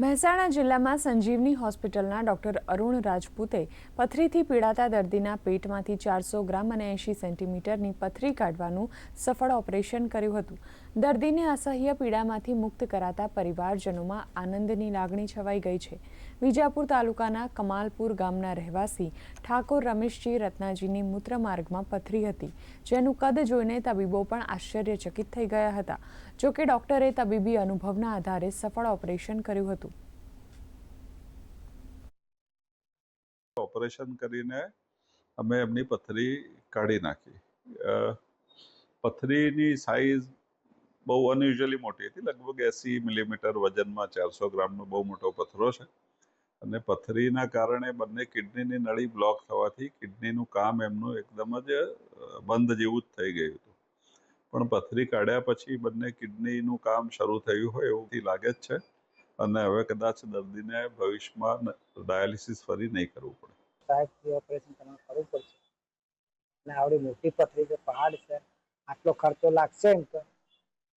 મહેસાણા જિલ્લામાં સંજીવની હોસ્પિટલના ડોક્ટર અરુણ રાજપૂતે પથરીથી પીડાતા દર્દીના પેટમાંથી ચારસો ગ્રામ અને એંશી સેન્ટીમીટરની પથરી કાઢવાનું સફળ ઓપરેશન કર્યું હતું. દર્દીને અસહ્ય પીડામાંથી મુક્ત કરાતા પરિવારજનોમાં આનંદની લાગણી છવાઈ ગઈ છે. વિજાપુર તાલુકાના કમાલપુર ગામના રહેવાસી ઠાકોર રમેશજી રત્નાજીની મૂત્રમાર્ગમાં પથરી હતી, જેનું કદ જોઈને તબીબો પણ આશ્ચર્યચકિત થઈ ગયા હતા. જોકે ડોક્ટરે તબીબી અનુભવના આધારે સફળ ઓપરેશન કર્યું હતું. ઓપરેશન કરીને અમે એમની પથરી કાઢી નાખી. પથરીની સાઇઝ બહુ અનયુઝ્યુઅલી મોટી હતી, લગભગ એસી મિલીમીટર વજનમાં ચારસો ગ્રામનો બહુ મોટો પથરો છે. અને પથરીના કારણે બંને કિડનીની નળી બ્લોક થવાથી કિડનીનું કામ એમનું એકદમ જ બંધ જેવું જ થઈ ગયું હતું. પણ પથરી કાઢ્યા પછી બંને કિડનીનું કામ શરૂ થયું હોય એવું લાગે જ છે. અને હવે કદાચ દર્દીને ભવિષ્યમાં ડાયાલિસિસ ફરી નહીં કરવું પડે. સાહેબથી ઓપરેશન તમારે કરવું પડશે. અને આવડી મોટી પથરી છે, પહાડ છે, આટલો ખર્ચો લાગશે એમ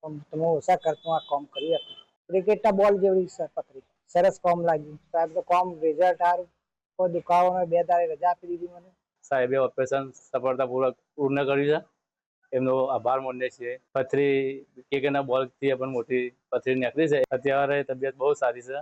પણ તમે ઓછા ખર્ચમાં આ કામ કરી હતી ક્રિકેટના બોલ જેવી છે પથરી. સરસ કામ લાગ્યું. સાહેબ, તો કામ રિઝલ્ટ સારું. કોઈ દુખાવો બે તારે રજા આપી દીધી મને. સાહેબે ઓપરેશન સફળતાપૂર્વક પૂર્ણ કર્યું છે. એમનો આભાર માનીએ છીએ. પથરી ક્રિકેટના બોલથી પણ મોટી પથરી નીકળી છે. અત્યારે તબિયત બહુ સારી છે.